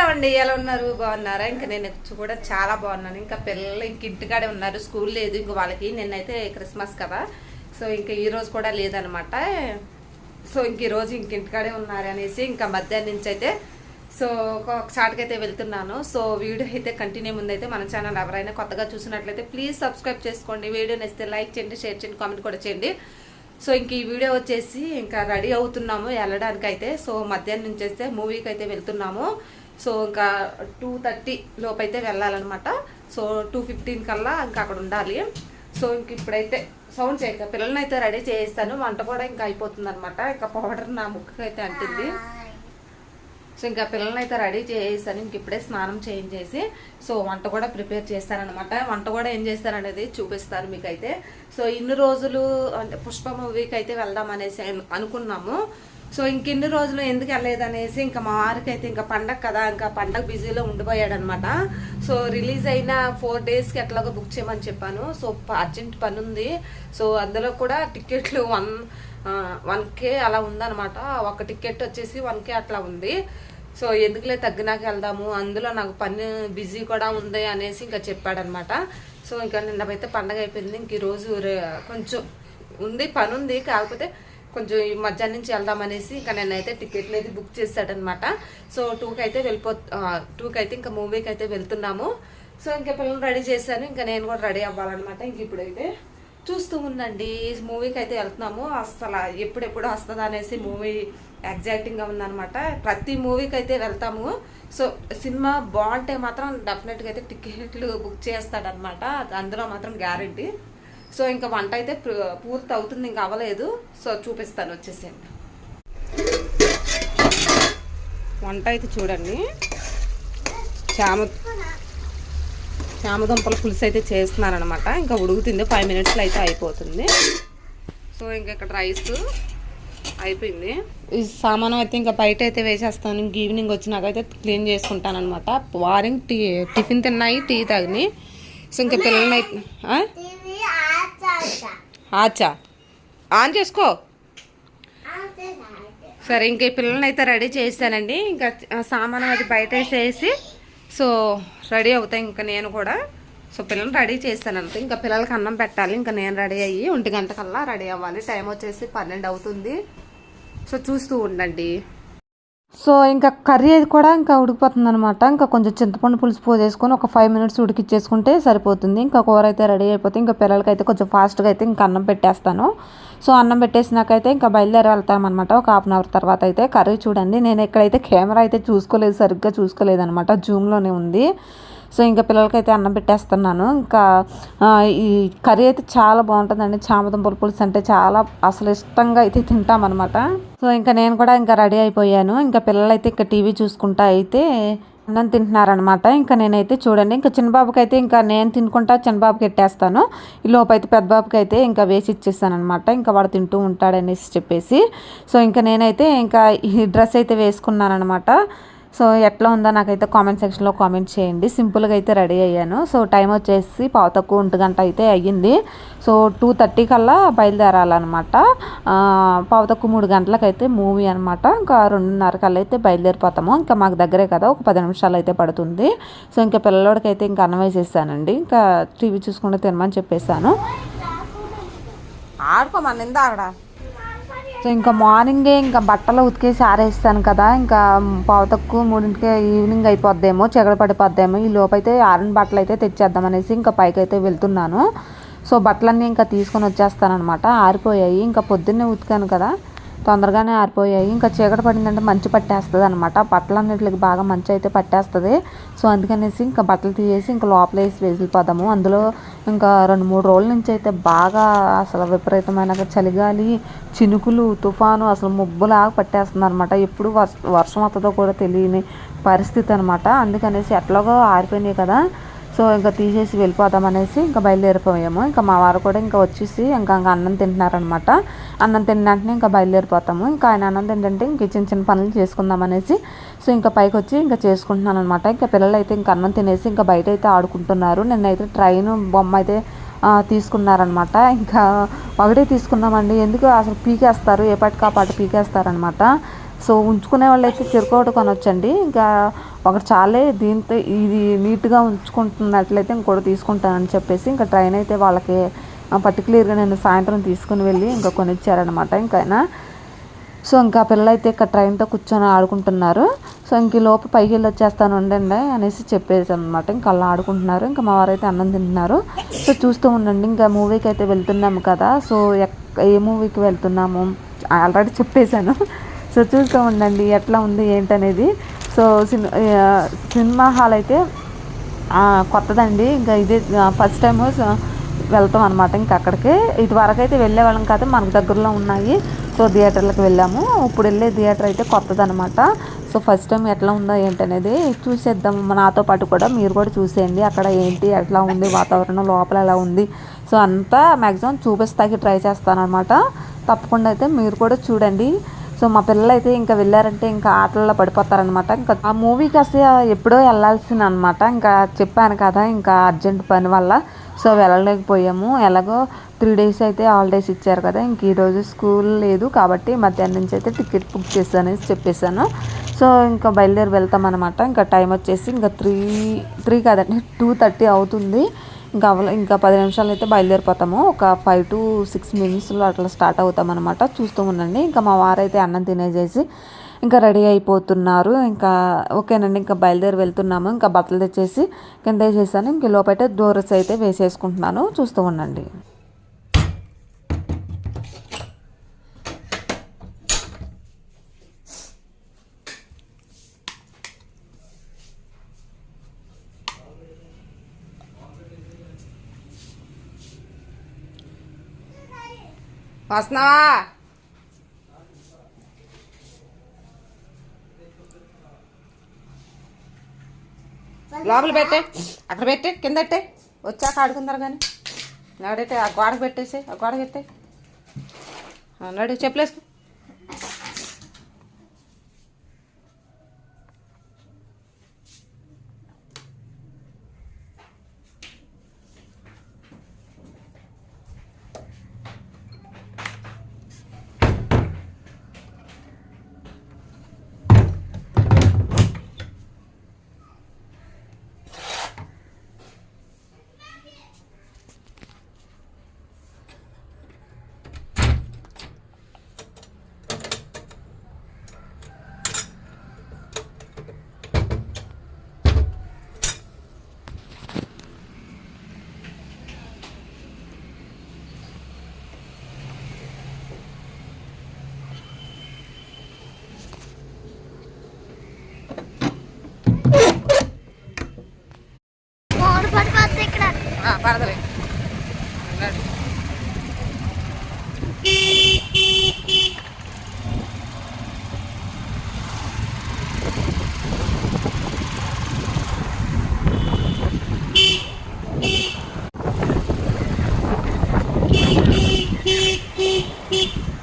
Hello అండి ఎలా ఉన్నారు? బాగున్నారా? ఇంకా నేను కూడా చాలా బాగున్నాను. ఇంకా పిల్లలు ఇంక ఇంటికాడే ఉన్నారు. స్కూల్ లేదు. ఇంక వాళ్ళకి నిన్నైతే క్రిస్మస్ కదా. సో ఇంకా ఈరోజు కూడా లేదనమాట. సో ఇంక ఈరోజు రోజు ఇంక ఇంటికాడే ఉన్నారు అనేసి ఇంకా మధ్యాహ్నం నుంచి అయితే సో ఒక చాటుకి అయితే వెళ్తున్నాను. సో వీడియో అయితే కంటిన్యూ ముందైతే అయితే మన ఛానల్ ఎవరైనా కొత్తగా చూసినట్లయితే ప్లీజ్ సబ్స్క్రైబ్ చేసుకోండి. వీడియో నచ్చితే లైక్ చేయండి షేర్ చేయండి కామెంట్ కూడా చేయండి. సో ఇంక ఈ వీడియో వచ్చేసి ఇంకా రెడీ అవుతున్నాము వెళ్ళడానికి అయితే సో మధ్యాహ్నం నుంచి అయితే మూవీకి అయితే వెళ్తున్నాము. సో ఇంకా టూ థర్టీ లోపైతే అయితే వెళ్ళాలన్నమాట. సో టూ ఫిఫ్టీన్ కల్లా ఇంకా అక్కడ ఉండాలి. సో ఇంక ఇప్పుడైతే సౌండ్ చేయక పిల్లల్ని అయితే రెడీ చేయిస్తాను వంట కూడా ఇంకా అయిపోతుంది అనమాట ఇంకా పౌడర్ నా ముక్కకి అయితే అంటుంది. సో ఇంకా పిల్లల్ని అయితే రెడీ చేసేసాను ఇంక ఇప్పుడే స్నానం చేయించేసి సో వంట కూడా ప్రిపేర్ చేస్తానమాట వంట కూడా ఏం చేస్తారనేది చూపిస్తాను మీకైతే. సో ఇన్ని రోజులు అంటే పుష్ప మూవీకి అయితే వెళ్దాం అనేసి అనుకున్నాము. సో ఇంకెన్ని రోజులు ఎందుకు వెళ్ళలేదు అనేసి ఇంకా మా వారికి అయితే ఇంకా పండగ కదా ఇంకా పండగ బిజీలో ఉండిపోయాడనమాట. సో రిలీజ్ అయిన ఫోర్ డేస్కి ఎట్లాగో బుక్ చేయమని చెప్పాను. సో అర్జెంట్ పని ఉంది సో అందులో కూడా టికెట్లు వన్ వన్ కే అలా ఉందనమాట. ఒక టికెట్ వచ్చేసి వన్ కే అట్లా ఉంది. సో ఎందుకులే తగ్గినాక వెళ్దాము? అందులో నాకు పని బిజీ కూడా ఉంది అనేసి ఇంకా చెప్పాడనమాట. సో ఇంకా నిన్నమైతే పండగ అయిపోయింది. ఇంక ఈరోజు కొంచెం ఉంది పని ఉంది కాకపోతే కొంచెం ఈ మధ్యాహ్నం నుంచి వెళ్దామనేసి ఇంకా నేనైతే టికెట్లు అయితే బుక్ చేశాడనమాట సో టూకి అయితే వెళ్ళిపో టూకి అయితే ఇంకా మూవీకి అయితే వెళ్తున్నాము. సో ఇంకా పిల్లలు రెడీ చేశాను. ఇంకా నేను కూడా రెడీ అవ్వాలన్నమాట. ఇంక ఇప్పుడైతే చూస్తూ ఉందండి మూవీకి అయితే వెళ్తున్నాము. అసలు ఎప్పుడెప్పుడు వస్తుంది అనేసి మూవీ ఎగ్జైటింగ్గా ఉందన్నమాట. ప్రతి మూవీకి అయితే వెళ్తాము. సో సినిమా బాగుంటే మాత్రం డెఫినెట్గా అయితే టికెట్లు బుక్ చేస్తాడనమాట అందులో మాత్రం గ్యారంటీ సో ఇంకా వంట అయితే పూర్తి అవుతుంది ఇంకా అవ్వలేదు. సో చూపిస్తాను వచ్చేసేయండి. వంట అయితే చూడండి. చామ చామదుంపల పులుసు అయితే చేస్తున్నారనమాట. ఇంకా ఉడుకుతుంది ఫైవ్ మినిట్స్లో అయితే అయిపోతుంది. సో ఇంకా ఇక్కడ రైస్ అయిపోయింది. ఈ సామానం అయితే ఇంకా బయట అయితే వేసేస్తాను. ఇంక ఈవినింగ్ అయితే క్లీన్ చేసుకుంటాను అనమాట వారింగ్ టీ టిఫిన్ తిన్నాయి టీ తాగినాయి. సో ఇంకా పిల్లల్ని అయితే ఆచా. ఆన్ చేసుకో. సరే ఇంక ఈ పిల్లల్ని అయితే రెడీ చేశానండి ఇంకా సామాను అది బయట వేసేసి సో రెడీ అవుతాయి ఇంకా నేను కూడా. సో పిల్లల్ని రెడీ చేస్తాను అంతే. ఇంకా పిల్లలకి అన్నం పెట్టాలి. ఇంకా నేను రెడీ అయ్యి ఒంటి గంట కల్లా రెడీ అవ్వాలి. టైం వచ్చేసి పన్నెండు అవుతుంది. సో చూస్తూ ఉండండి. సో ఇంకా కర్రీ అది కూడా ఇంకా ఉడికిపోతుంది అనమాట ఇంకా కొంచెం చింతపండు పులుసు పోసేసుకొని ఒక ఫైవ్ మినిట్స్ ఉడికిచ్చేసుకుంటే సరిపోతుంది. ఇంకా కూర అయితే రెడీ అయిపోతే ఇంకా పిల్లలకైతే కొంచెం ఫాస్ట్గా అయితే ఇంకా అన్నం పెట్టేస్తాను. సో అన్నం పెట్టేసినాకైతే ఇంకా బయలుదేరి వెళ్తామన్నమాట. ఒక హాఫ్ అన్ అవర్ తర్వాత అయితే కర్రీ చూడండి. నేను ఎక్కడైతే కెమెరా అయితే చూసుకోలేదు సరిగ్గా చూసుకోలేదు అనమాట జూమ్లోనే ఉంది. సో ఇంకా పిల్లలకైతే అన్నం పెట్టేస్తున్నాను. ఇంకా ఈ కర్రీ అయితే చాలా బాగుంటుందండి. చామదుంపల పులుసు అంటే చాలా అసలు ఇష్టంగా అయితే తింటామన్నమాట. సో ఇంకా నేను కూడా ఇంకా రెడీ అయిపోయాను. ఇంకా పిల్లలైతే ఇంకా టీవీ చూసుకుంటా అయితే అన్నం తింటున్నారనమాట ఇంకా నేనైతే చూడండి ఇంకా చిన్నబాబుకి అయితే ఇంకా నేను తినుకుంటా చిన్నబాబుకి ఎట్టేస్తాను. ఈ లోపు అయితే పెద్ద అయితే ఇంకా వేసి ఇచ్చేస్తాను అనమాట ఇంకా వాడు తింటూ ఉంటాడనేసి చెప్పేసి. సో ఇంకా నేనైతే ఇంకా ఈ డ్రెస్ అయితే వేసుకున్నాను అనమాట సో ఎట్లా ఉందో నాకైతే కామెంట్ సెక్షన్లో కామెంట్ చేయండి. సింపుల్గా అయితే రెడీ అయ్యాను. సో టైం వచ్చేసి పావు తక్కువ ఒంటి గంట అయితే అయ్యింది. సో టూ థర్టీ కల్లా బయలుదేరాలన్నమాట. పావు తక్కువ మూడు గంటలకైతే మూవీ అనమాట ఇంకా రెండున్నర కల్లా అయితే బయలుదేరిపోతాము. ఇంకా మాకు దగ్గరే కదా ఒక పది నిమిషాలు అయితే పడుతుంది. సో ఇంకా పిల్లలకైతే ఇంకా అన్నం వేసేసానండి ఇంకా టీవీ చూసుకుంటే తినమని చెప్పేశాను. ఆడుకోమని ఇందా ఆడ సో ఇంకా మార్నింగే ఇంకా బట్టలు ఉతికేసి ఆరేస్తాను కదా ఇంకా పావు తక్కువ మూడింటికి ఈవినింగ్ అయిపోద్దేమో చెగడ పడిపోద్దేమో ఈ లోపైతే ఆరిన బట్టలు అయితే తెచ్చేద్దామనేసి ఇంకా పైకైతే వెళ్తున్నాను. సో బట్టలన్నీ ఇంకా తీసుకొని వచ్చేస్తాను అనమాట ఆరిపోయాయి. ఇంకా పొద్దున్నే ఉతికాను కదా. తొందరగానే ఆరిపోయాయి. ఇంకా చీకటి పడిందంటే మంచు పట్టేస్తుంది అనమాట బట్టలన్నిటికి బాగా మంచు అయితే పట్టేస్తుంది. సో అందుకనేసి ఇంకా బట్టలు తీసేసి ఇంకా లోపల వేసి వెళ్ళిపోదాము అందులో ఇంకా రెండు మూడు రోజుల నుంచి అయితే బాగా అసలు విపరీతమైన చలిగాలి చినుకులు తుఫాను అసలు ముబ్బులాగా పట్టేస్తుంది అనమాట ఎప్పుడు వర్ష వర్షం వస్తుందో కూడా తెలియని పరిస్థితి అనమాట అందుకనేసి ఎట్లాగో ఆరిపోయినాయి కదా. సో ఇంకా తీసేసి వెళ్ళిపోదాం అనేసి ఇంకా బయలుదేరిపోయాము. ఇంకా మా వారు కూడా ఇంకా వచ్చేసి ఇంకా ఇంకా అన్నం తింటున్నారనమాట. అన్నం తిన్న వెంటనే ఇంకా బయలుదేరిపోతాము. ఇంకా ఆయన అన్నం తింటుంటే ఇంక చిన్న చిన్న పనులు చేసుకుందాం అనేసి సో ఇంకా పైకి వచ్చి ఇంకా చేసుకుంటున్నాను అనమాట ఇంకా పిల్లలు అయితే ఇంకా అన్నం తినేసి ఇంకా బయట అయితే ఆడుకుంటున్నారు. నిన్నైతే ట్రైన్ బొమ్మ అయితే తీసుకున్నారనమాట. ఇంకా ఒకటే తీసుకున్నామండి ఎందుకు అసలు పీకేస్తారు? ఏ పాటికి ఆ పాట పీకేస్తారనమాట. సో ఉంచుకునే వాళ్ళు అయితే కొనొచ్చండి. ఇంకా ఒకటి చాలే దీంతో ఇది నీట్గా ఉంచుకుంటున్నట్లయితే ఇంకోటి తీసుకుంటానని చెప్పేసి ఇంకా ట్రైన్ అయితే వాళ్ళకి పర్టికులర్గా నేను సాయంత్రం తీసుకుని వెళ్ళి ఇంకా కొనిచ్చారనమాట ఇంకైనా. సో ఇంకా పిల్లలు అయితే ఇక్కడ ట్రైన్తో కూర్చొని ఆడుకుంటున్నారు. సో ఇంక లోపు పైకి వెళ్ళి వచ్చేస్తాను ఉండండి అనేసి చెప్పేసి అనమాట ఇంకా అలా ఆడుకుంటున్నారు. ఇంకా మా వారైతే అన్నం తింటున్నారు. సో చూస్తూ ఉండండి. ఇంకా మూవీకి అయితే వెళ్తున్నాము కదా. సో ఎక్- ఏ మూవీకి వెళ్తున్నాము? ఆల్రెడీ చెప్పేశాను. సో చూస్తూ ఉండండి ఎట్లా ఉంది ఏంటనేది. సో సిన్- సినిమా హాల్ అయితే కొత్తదండి. ఇంకా ఇదే ఫస్ట్ టైము వెళ్తాం అనమాట ఇంకా అక్కడికి. ఇదివరకు అయితే వెళ్ళే వాళ్ళం కాదు మనకు దగ్గరలో ఉన్నాయి. సో థియేటర్లకు వెళ్ళాము. ఇప్పుడు వెళ్ళే థియేటర్ అయితే కొత్తదనమాట సో ఫస్ట్ టైం ఎట్లా ఉందో ఏంటనేది చూసేద్దాం. నాతో పాటు కూడా మీరు కూడా చూసేయండి. అక్కడ ఏంటి ఎట్లా ఉంది వాతావరణం లోపల ఎలా ఉంది. సో అంతా మ్యాక్సిమం చూపిస్తాకి ట్రై చేస్తాను అనమాట తప్పకుండా అయితే మీరు కూడా చూడండి. సో మా పిల్లలు అయితే ఇంకా వెళ్ళారంటే ఇంకా ఆటల్లో పడిపోతారనమాట ఇంకా ఆ మూవీకి అసలు ఎప్పుడో వెళ్ళాల్సింది అనమాట ఇంకా చెప్పాను కదా ఇంకా అర్జెంట్ పని వల్ల. సో వెళ్ళలేకపోయాము. ఎలాగో త్రీ డేస్ అయితే హాలిడేస్ ఇచ్చారు కదా ఇంక ఈరోజు స్కూల్ లేదు కాబట్టి మధ్యాహ్నం నుంచి అయితే టికెట్ బుక్ చేశాను చెప్పేశాను. సో ఇంకా బయలుదేరి వెళ్తాం అనమాట ఇంకా టైం వచ్చేసి ఇంకా త్రీ త్రీ కాదండి టూ థర్టీ అవుతుంది. ఇంకా ఇంకా పది నిమిషాలు అయితే బయలుదేరిపోతాము. ఒక ఫైవ్ టు సిక్స్ మినిట్స్లో అట్లా స్టార్ట్ అవుతాం అనమాట చూస్తూ ఉండండి. ఇంకా మా వారైతే అన్నం తినేసేసి ఇంకా రెడీ అయిపోతున్నారు. ఇంకా ఓకేనండి. ఇంకా బయలుదేరి వెళ్తున్నాము. ఇంకా బట్టలు తెచ్చేసి కింద వేసేసాను. ఇంక లోపైతే డోర్స్ అయితే వేసేసుకుంటున్నాను. చూస్తూ ఉండండి. వస్తున్నావా? లోపల పెట్టే అక్కడ పెట్టే కింద పెట్టే. వచ్చాక ఆడుకుందరు కానీ నాడైతే ఆ గోడకు పెట్టేసి ఆ గోడ పెట్టే. నడు చెప్పలేసుకో. Beep.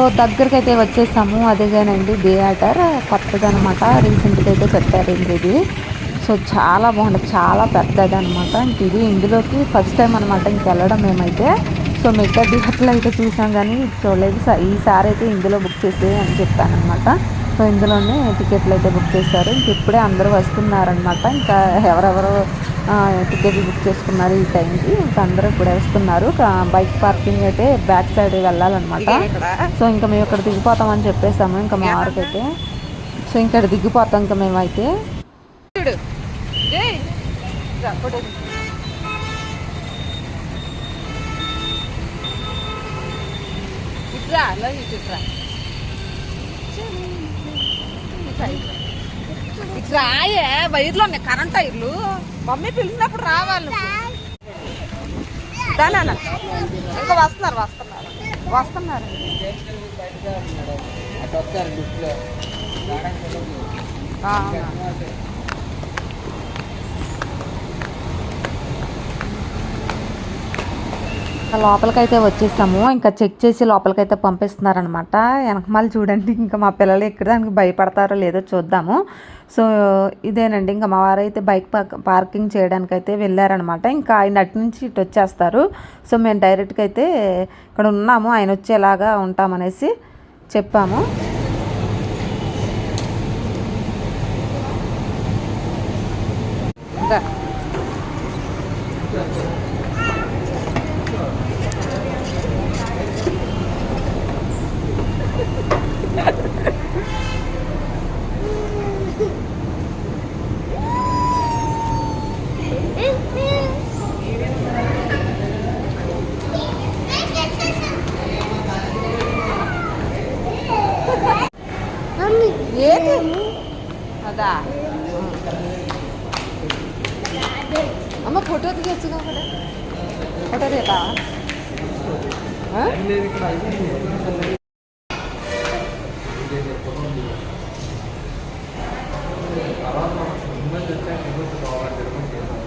సో దగ్గరికి అయితే వచ్చేసాము. అదేగానండి థియేటర్ కొత్తదనమాట. రీసెంట్గా అయితే పెట్టారండి ఇది సో చాలా బాగుంటుంది చాలా పెద్దది అనమాట ఇంక ఇది ఇందులోకి ఫస్ట్ టైం అనమాట ఇంక వెళ్ళడం మేమైతే. సో మిగతా థియేటర్లో అయితే చూసాం కానీ చూడలేదు. ఈసారి అయితే ఇందులో బుక్ చేసి అని చెప్పాను అనమాట సో ఇందులోనే టికెట్లు అయితే బుక్ చేశారు. ఇంక ఇప్పుడే అందరూ వస్తున్నారనమాట ఇంకా ఎవరెవరు టికెట్లు బుక్ చేసుకున్నారు ఈ టైంకి ఇంకా అందరూ ఇప్పుడే వస్తున్నారు. బైక్ పార్కింగ్ అయితే బ్యాక్ సైడ్ వెళ్ళాలన్నమాట. సో ఇంకా మేము ఇక్కడ దిగిపోతామని చెప్పేసాము. ఇంకా మా వారికైతే సో ఇక్కడ దిగిపోతాం ఇంకా మేమైతే. ఇట్రా అలా వైర్లు ఉన్నాయి కరెంట్ వైర్లు మమ్మీ పిలిచినప్పుడు రావాలి నువ్వు. ఇంకా వస్తున్నారు వస్తున్నారు వస్తున్నారు అవునా. లోపలికైతే వచ్చేసాము. ఇంకా చెక్ చేసి లోపలికైతే పంపిస్తున్నారనమాట వెనకమాల చూడండి ఇంకా మా పిల్లలు ఎక్కడానికి భయపడతారో లేదో చూద్దాము. సో ఇదేనండి. ఇంకా మా వారైతే బైక్ పార్క్ పార్కింగ్ చేయడానికి అయితే వెళ్ళారనమాట ఇంకా ఆయన అటు నుంచి ఇటు వచ్చేస్తారు. సో మేము డైరెక్ట్గా అయితే ఇక్కడ ఉన్నాము. ఆయన వచ్చేలాగా ఉంటామనేసి చెప్పాము. ఇంకా మమ్మీ ఏది అదా అమ్మ ఫోటో దిగచ్చుగా కూడా ఫోటో దిగతా లేదు ఇక్కడ అయిపోయింది. తర్వాత మనం సినిమాకి వచ్చాక ఇంకొంచెం కావాలి తిరుమల చేద్దాం.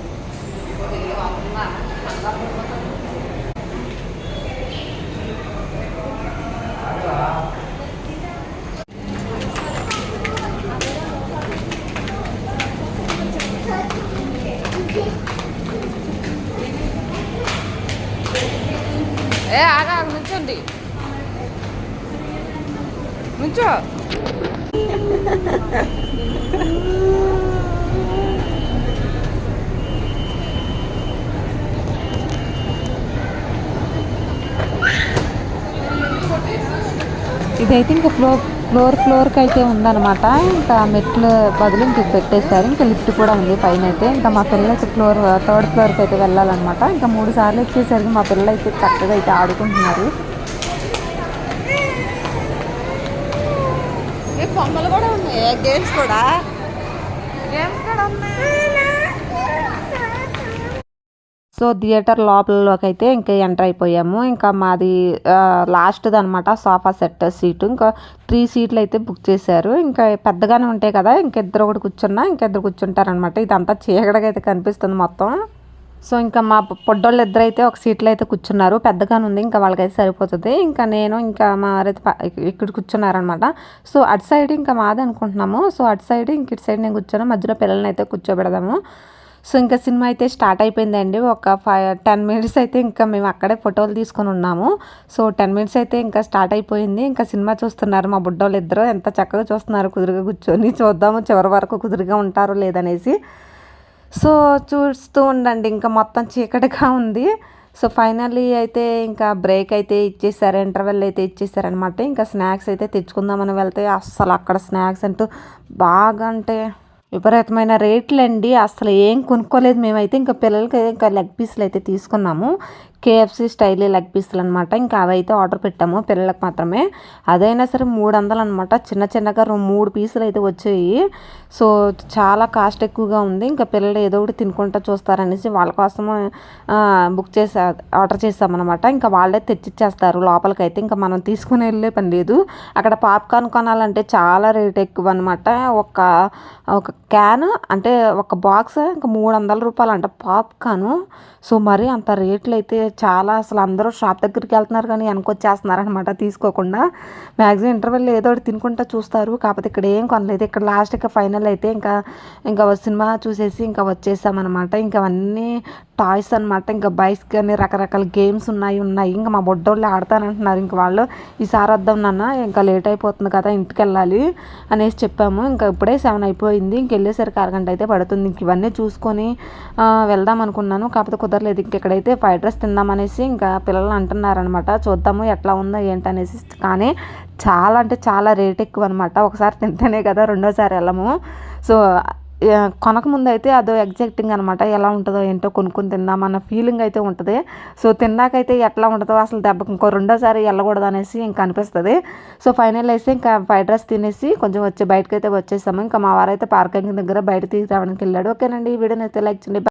ఏ ఆగా నుంచోండి నుంచో ఇదైతే ఇంకా ఫ్లో ఫ్లోర్ ఫ్లోర్కి అయితే ఉందన్నమాట. ఇంకా మెట్లు బదులు ఇంక పెట్టేశారు. ఇంకా లిఫ్ట్ కూడా ఉంది పైన అయితే ఇంకా మా పిల్ల అయితే ఫ్లోర్ థర్డ్ ఫ్లోర్కి అయితే వెళ్ళాలన్నమాట. ఇంకా మూడు సార్లు ఎక్కేసరికి మా పిల్లలు అయితే చక్కగా అయితే ఆడుకుంటున్నారు. బొమ్మలు కూడా ఉన్నాయి. గేమ్స్ కూడా గేమ్స్ కూడా ఉన్నాయి సో థియేటర్ లోపలలోకి అయితే ఇంకా ఎంటర్ అయిపోయాము. ఇంకా మాది లాస్ట్ది అనమాట సోఫా సెట్ సీటు. ఇంకా త్రీ సీట్లు అయితే బుక్ చేశారు. ఇంకా పెద్దగానే ఉంటాయి కదా ఇంకిద్దరు ఒకటి కూర్చున్నా ఇంకిద్దరు కూర్చుంటారనమాట ఇదంతా చీకటిగా అయితే కనిపిస్తుంది మొత్తం. సో ఇంకా మా పొడ్డోళ్ళు ఇద్దరు అయితే ఒక సీట్లో అయితే కూర్చున్నారు. పెద్దగానే ఉంది ఇంకా వాళ్ళకైతే సరిపోతుంది. ఇంకా నేను ఇంకా మా వారైతే ఇక్కడ కూర్చున్నారనమాట సో అటు సైడ్ ఇంకా మాది అనుకుంటున్నాము సో అటు సైడ్ ఇంక ఇటు సైడ్ నేను కూర్చున్నాను మధ్యలో పిల్లల్ని అయితే కూర్చోబెడదాము. సో ఇంకా సినిమా అయితే స్టార్ట్ అయిపోయిందండి. ఒక ఫైవ్ టెన్ మినిట్స్ అయితే ఇంకా మేము అక్కడే ఫోటోలు తీసుకొని ఉన్నాము. సో టెన్ మినిట్స్ అయితే ఇంకా స్టార్ట్ అయిపోయింది. ఇంకా సినిమా చూస్తున్నారు మా బుడ్డోళ్ళు ఇద్దరు. ఎంత చక్కగా చూస్తున్నారు. కుదురుగా కూర్చొని చూద్దాము. చివరి వరకు కుదురుగా ఉంటారో లేదనేసి. సో చూస్తూ ఉండండి. ఇంకా మొత్తం చీకటిగా ఉంది. సో ఫైనల్లీ అయితే ఇంకా బ్రేక్ అయితే ఇచ్చేసారు. ఇంటర్వెల్ అయితే ఇచ్చేసారనమాట ఇంకా స్నాక్స్ అయితే తెచ్చుకుందామని వెళ్తే అస్సలు అక్కడ స్నాక్స్ అంటూ బాగా అంటే విపరీతమైన రేట్లండి. అసలు ఏం కొనుక్కోలేదు మేమైతే. ఇంకా పిల్లలకి ఇంకా లెగ్ పీసులు అయితే తీసుకున్నాము. కేఎఫ్సీ స్టైలే లెగ్ పీసులు అనమాట ఇంకా అవైతే ఆర్డర్ పెట్టాము పిల్లలకు మాత్రమే. అదైనా సరే మూడు వందలు అనమాట చిన్న చిన్నగా మూడు పీసులు అయితే వచ్చాయి. సో చాలా కాస్ట్ ఎక్కువగా ఉంది. ఇంకా పిల్లలు ఏదో ఒకటి తినుకుంటా చూస్తారనేసి వాళ్ళ కోసం బుక్ చేసా ఆర్డర్ చేసామన్నమాట. ఇంకా వాళ్ళే తెచ్చిచ్చేస్తారు లోపలికైతే. ఇంకా మనం తీసుకుని వెళ్ళే పని లేదు. అక్కడ పాప్కార్న్ కొనాలంటే చాలా రేట్ ఎక్కువ అనమాట ఒక ఒక క్యాన్ అంటే ఒక బాక్స్ ఇంకా మూడు వందల రూపాయలు అంట పాప్కార్న్. సో మరి అంత రేట్లు అయితే చాలా అసలు అందరూ షాప్ దగ్గరికి వెళ్తున్నారు కానీ వెనకొచ్చేస్తున్నారు అనమాట తీసుకోకుండా మ్యాక్సిమం ఇంటర్వెల్ ఏదో ఒకటి తినుకుంటా చూస్తారు. కాకపోతే ఇక్కడ ఏం కొనలేదు. ఇక్కడ లాస్ట్కి ఫైనల్ అయితే ఇంకా ఇంకా సినిమా చూసేసి ఇంకా వచ్చేసామన్నమాట. ఇంకా అవన్నీ టాయ్స్ అనమాట ఇంకా బైక్స్ కానీ రకరకాల గేమ్స్ ఉన్నాయి ఉన్నాయి. ఇంకా మా బొడ్డోళ్ళు ఆడతానంటున్నారు. ఇంక వాళ్ళు ఈసారి వద్దాం నాన్న ఇంకా లేట్ అయిపోతుంది కదా ఇంటికి వెళ్ళాలి అనేసి చెప్పాము. ఇంకా ఇప్పుడే సెవెన్ అయిపోయింది. ఇంక వెళ్ళేసరికి అరగంట అయితే పడుతుంది. ఇంక ఇవన్నీ చూసుకొని వెళ్దాం అనుకున్నాను. కాకపోతే కుదరలేదు. ఇంక ఇక్కడైతే ఫ్రైడ్ రైస్ అనేసి ఇంకా పిల్లలు అంటున్నారనమాట. చూద్దాము ఎట్లా ఉందో ఏంటనేసి. కానీ చాలా అంటే చాలా రేట్ ఎక్కువ అనమాట ఒకసారి తింటేనే కదా రెండోసారి వెళ్ళము. సో కొనక ముందు అయితే అదో ఎగ్జాక్టింగ్ అనమాట ఎలా ఉంటుందో ఏంటో కొనుక్కొని తిందామన్న ఫీలింగ్ అయితే ఉంటుంది. సో తిన్నాకైతే ఎట్లా ఉంటుందో అసలు దెబ్బకి ఇంకో రెండోసారి వెళ్ళకూడదు అనేసి ఇంకా అనిపిస్తుంది. సో ఫైనల్ అయితే ఇంకా ఫ్రైడ్ రైస్ తినేసి కొంచెం వచ్చి బయటకైతే అయితే వచ్చేసాము. ఇంకా మా వారైతే పార్కింగ్ దగ్గర బయట తీసుకురావడానికి వెళ్ళాడు. ఓకేనండి ఈ వీడియోని అయితే లైక్ చేయండి.